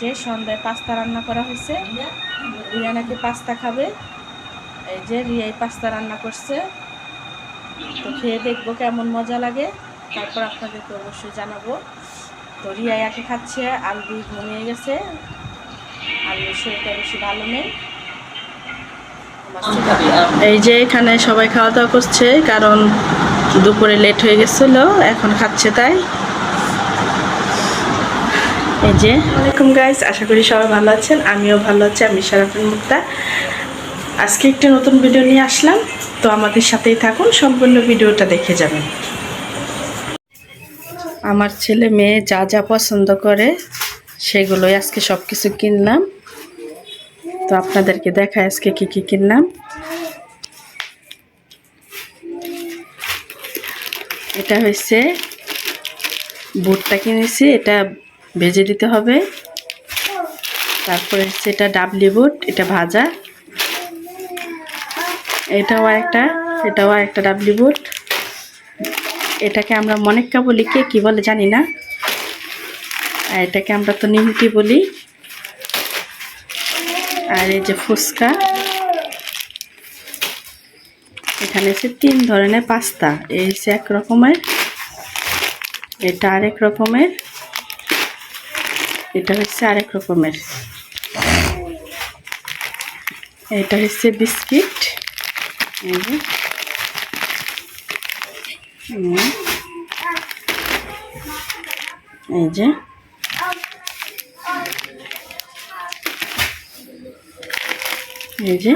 যে সন্ধ্যায় পাস্তা রান্না করা হয়েছে। রিয়া নাকি পাস্তা খাবে। এই যে রিয়াই পাস্তা রান্না করছে। তো খেয়ে দেখব কেমন মজা লাগে। তারপর আপনাদেরকে অবশ্যই জানাব। তো রিয়া একে খাচ্ছে আলবি ঘুমিয়ে গেছে। আলবির শরীরটা বেশি ভালো নেই। এই যে এখানে সবাই খাওয়া দাওয়া করছে, কারণ দুপুরে লেট হয়ে গেছিল, এখন খাচ্ছে তাই। যে। ওয়ালাইকুম গাইস আশা করি সবাই ভালো আছেন, আমিও ভালো আছি, আমি সারাফিন মুক্তা। আজকে একটা নতুন ভিডিও নিয়ে আসলাম, তো আমাদের সাথেই থাকুন, সম্পূর্ণ ভিডিওটা দেখে যাবেন। আমার ছেলে মেয়ে যা যা পছন্দ করে, সেগুলোই আজকে সব কিছু কিনলাম। তো আপনাদেরকে দেখায় আজকে কি কি কিনলাম। এটা হয়েছে, বুটটা কিনেছি, এটা ভেজে দিতে হবে। তারপরে এটা ডাবলি বুট, এটা ভাজা। এটাও একটা এটাও একটা ডাবলি বুট। এটাকে আমরা মনেক্কা বলি, কে কি বলে জানি না। আর এটাকে আমরা তো নিমকি বলি। আর এই যে ফুচকা, এখানে হচ্ছে তিন ধরনের পাস্তা। এই হচ্ছে এক রকমের, এটা আরেক রকমের। এটা হচ্ছে আরেক রকমের। এটা হচ্ছে বিস্কিট। এই যে। এই যে।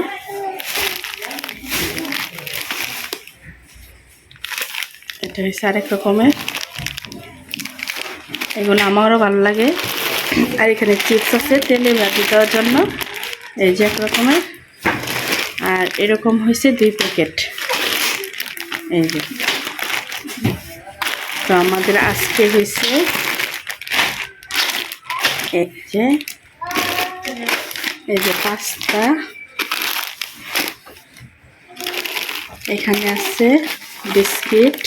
এটা হচ্ছে আরেক রকমের। এগুলো আমারও ভালো লাগে। আর এখানে চিপস আছে তেলে ভাজি দেওয়ার জন্য। এই যে এক রকমের। আর এরকম হয়েছে দুই প্যাকেট এই যে। তো আমাদের আজকে হয়েছে এই যে এই যে পাস্তা। এখানে আছে বিস্কিট।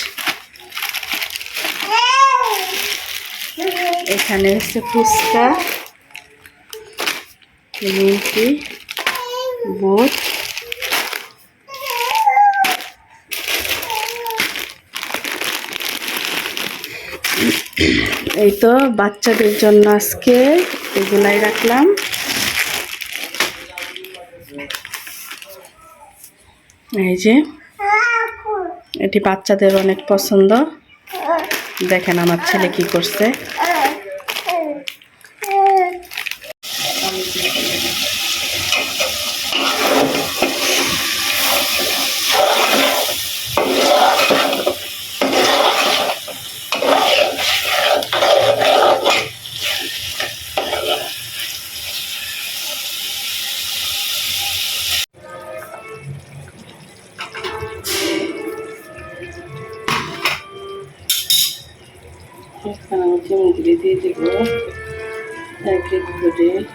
এখানে হচ্ছে ফুচকা নিমকি বুট, এই তো বাচ্চাদের জন্য আজকে এগুলাই রাখলাম। এই যে, এটি বাচ্চাদের অনেক পছন্দ। দেখেন আমার ছেলে কি করছে। এক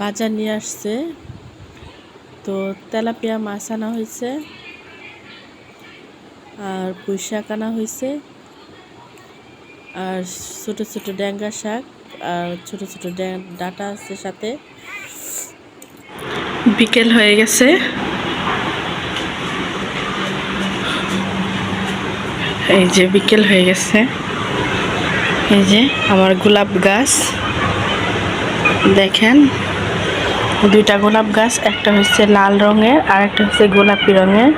বাজার নিয়ে আসছে। তো তেলাপিয়া মাছ আনা হয়েছে আর পুঁই শাক আনা হয়েছে আর ছোট ছোট ড্যাঙ্গা শাক আর ছোট ছোট ডাটা আছে সাথে। বিকেল হয়ে গেছে। এই যে বিকেল হয়ে গেছে। এই যে আমার গোলাপ গাছ। দেখেন দুইটা গোলাপ গাছ, একটা হচ্ছে লাল রঙের আর একটা হচ্ছে গোলাপি রঙের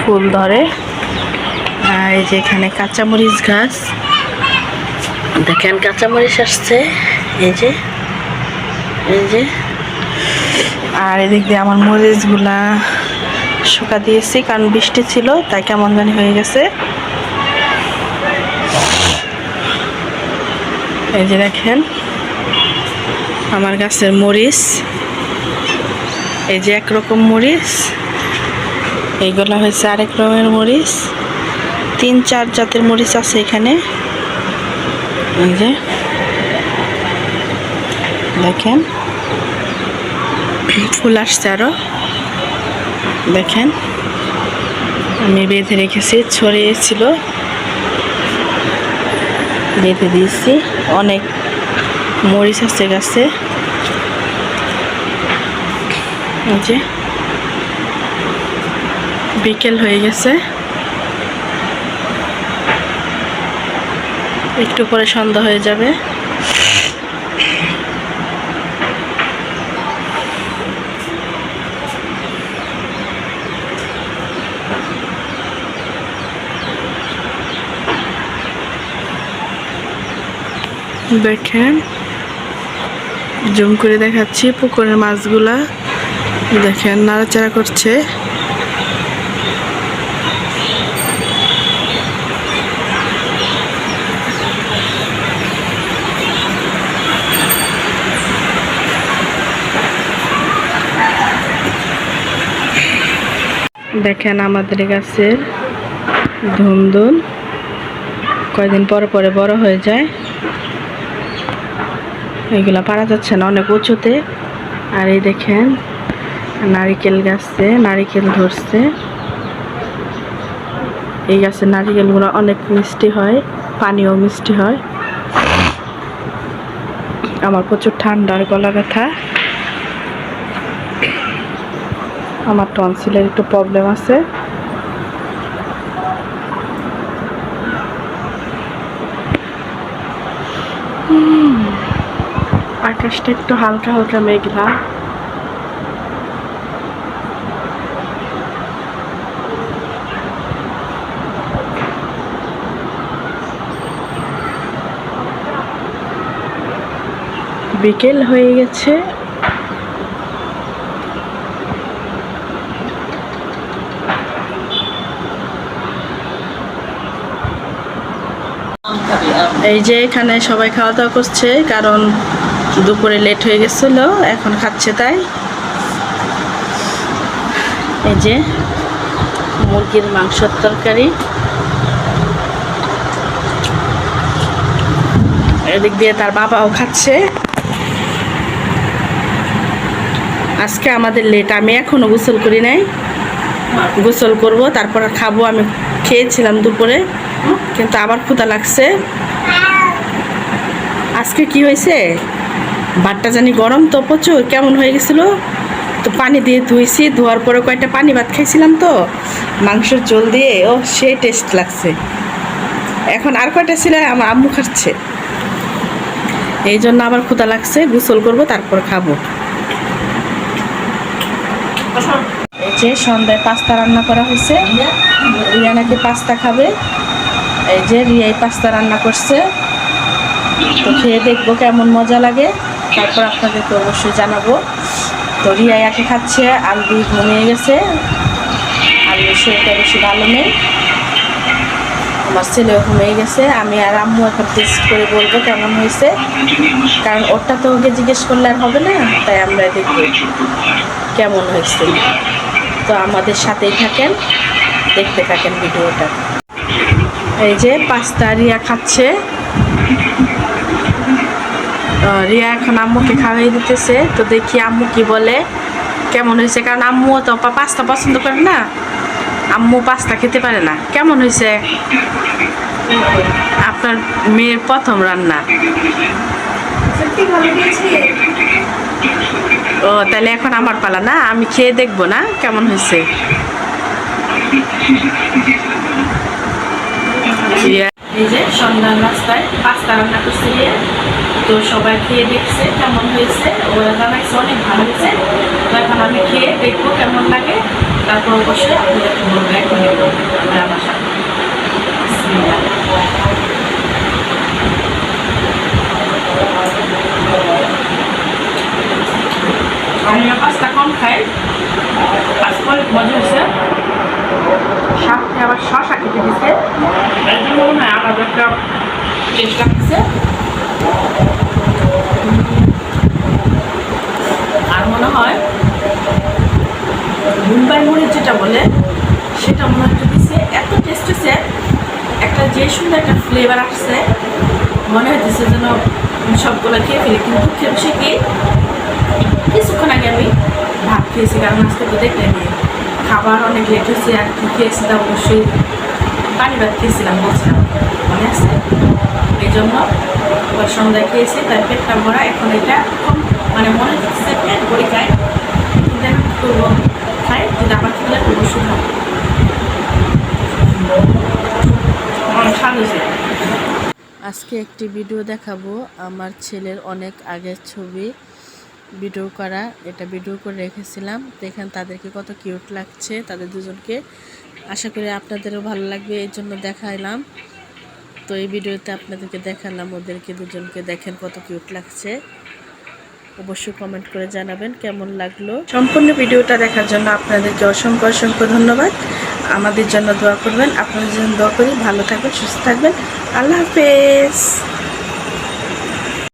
ফুল ধরে। আর এই যে এখানে কাঁচামরিচ গাছ। দেখেন কাঁচামরিচ আসছে, এই যে এই যে। আর এদিক দিয়ে আমার মরিচগুলা শুকা দিয়েছি, কারণ বৃষ্টি ছিল, তাই কেমন জানি হয়ে গেছে। এই যে দেখেন আমার গাছের মরিচ, এই যে একরকম মরিচ, এইগুলা হয়েছে আরেক রকমের মরিচ, তিন চার জাতের মরিচ আছে এখানে। এই যে, দেখেন, ফুল আসছে আরও দেখেন, আমি বেঁধে রেখেছি ছড়িয়েছিল বেঁধে দিয়েছি, অনেক মরিচ আছে গাছে। যে। বিকেল হয়ে গেছে। একটু পরে সন্ধ্যা হয়ে যাবে। দেখেন। জুম করে দেখাচ্ছি পুকুরের মাছগুলা। দেখেন, নাড়াচাড়া করছে। দেখেন আমাদের গাছের ধুমধুল কয়দিন পরে পরে বড় হয়ে যায়। এগুলা পারা যাচ্ছে না অনেক উঁচুতে। আর এই দেখেন নারিকেল গাছে নারিকেল ধরছে। এই গাছের নারিকেলগুলো অনেক মিষ্টি হয় পানিও মিষ্টি হয়। আমার প্রচুর ঠান্ডার গলা ব্যথা। আমার টনসিলের একটু প্রবলেম আছে। হুম, আকাশটা একটু হালকা হালকা মেঘলা। বিকেল হয়ে গেছে। এই যে এখানে সবাই খাওয়া দাওয়া করছে, কারণ দুপুরে লেট হয়ে গেছিল, এখন খাচ্ছে তাই। এই যে মুরগির মাংসের তরকারি। এদিক দিয়ে তার বাবাও খাচ্ছে। আজকে আমাদের লেট আমি এখনও গোসল করি নাই। গোসল করব, তারপর খাব। আমি খেয়েছিলাম দুপুরে, কিন্তু আবার ক্ষুধা লাগছে। আজকে কি হয়েছে? ভাতটা জানি গরম তো প্রচুর, কেমন হয়ে গেছিল? তো পানি দিয়ে ধুইছি, ধোয়ার পরে কয়েকটা পানি ভাত খাইছিলাম তো। মাংসের জল দিয়ে, ও, সেই টেস্ট লাগছে। এখন আর কয়টা ছিল? আমার আম্মু খাচ্ছে। এই জন্য আবার ক্ষুধা লাগছে, গোসল করব, তারপর খাব। এই যে সন্ধ্যায় পাস্তা রান্না করা হয়েছে। রিয়া নাকি পাস্তা খাবে। এই যে রিয়াই পাস্তা রান্না করছে। তো খেয়ে দেখব কেমন মজা লাগে। তারপর আপনাদেরকে অবশ্যই জানাব। তো রিয়া একে খাচ্ছে, আলবি ঘুমিয়ে গেছে। আলবির শরীরটা বেশি ভালো নেই। আমার ছেলেও ঘুমিয়ে গেছে। আমি আর আম্মু এখন টেস্ট করে বলব কেমন হয়েছে। কারণ ওরটা তো ওকে জিজ্ঞেস করলে আর হবে না। তাই আমরা দেখব কেমন হয়েছে। তো আমাদের সাথেই থাকেন, দেখতে থাকেন ভিডিওটা। এই যে পাস্তা রিয়া খাচ্ছে। রিয়া এখন আম্মুকে খাওয়াই দিতেছে। তো দেখি আম্মু কি বলে কেমন হয়েছে? কারণ আম্মু তো পাস্তা পছন্দ করে না। আম্মু পাস্তা খেতে পারে না। কেমন হয়েছে? আপনার মেয়ের প্রথম রান্না। ও তাহলে এখন আমার পালা না? আমি খেয়ে দেখব না? কেমন হয়েছে? এই যে সন্ধ্যার নাস্তায় পাস্তা রান্না করছি তো সবাই খেয়ে দেখছে কেমন হয়েছে। ওরা জানাইছে অনেক ভালো হয়েছে। তো এখন আমি খেয়ে দেখব কেমন লাগে। তারপর অবশ্যই আপনাদেরকে বলব এখন আমার সাথে আমি কম খাই। আজকাল মজা হয়েছে। সাথে আবার শশা কেটে দিছে। এর জন্য মনে হয় আলাদা একটা টেস্ট লাগছে আর মনে হয় মুম্বাই মরিচ যেটা বলে, সেটা মনে একটু দিছে। এত টেস্ট হয়েছে একটা যে সুন্দর একটা ফ্লেভার আসছে, মনে হইতেছে যেন সবগুলো খেয়ে ফেলি। কিন্তু দুঃখের বিষয় কি, কিছুক্ষণ আগে আমি ভাত খেয়েছি, কারণ আজকে তো দেখলেন খাবার অনেক লেট হয়েছে, আর কি খেয়েছি তা অবশ্যই পানি ভাত খেয়েছিলাম বলছিলাম মনে আছে? এই জন্য এবার সন্ধ্যায় খেয়েছি তার পেটটা ভরা, এখন এটা মানে মনে হচ্ছে পেট ভরে খাই কিন্তু আমি কী করব খাই, কিন্তু আবার খেলে অবশ্যই খাব আজকে একটি ভিডিও দেখাবো, আমার ছেলের অনেক আগের ছবি। ভিডিও করা, এটা ভিডিও করে রেখেছিলাম। দেখেন তাদেরকে কত কিউট লাগছে, তাদের দুজনকে। আশা করি আপনাদেরও ভালো লাগবে, এই জন্য দেখাইলাম। তো এই ভিডিওতে আপনাদেরকে দেখালাম, ওদেরকে দুজনকে দেখেন কত কিউট লাগছে। অবশ্যই কমেন্ট করে জানাবেন কেমন লাগল। সম্পূর্ণ ভিডিওটা দেখার জন্য আপনাদেরকে অসংখ্য অসংখ্য ধন্যবাদ। আমাদের জন্য দোয়া করবেন। আপনাদের জন্য দোয়া করি। ভালো থাকবেন, সুস্থ থাকবেন। আল্লাহ হাফেজ।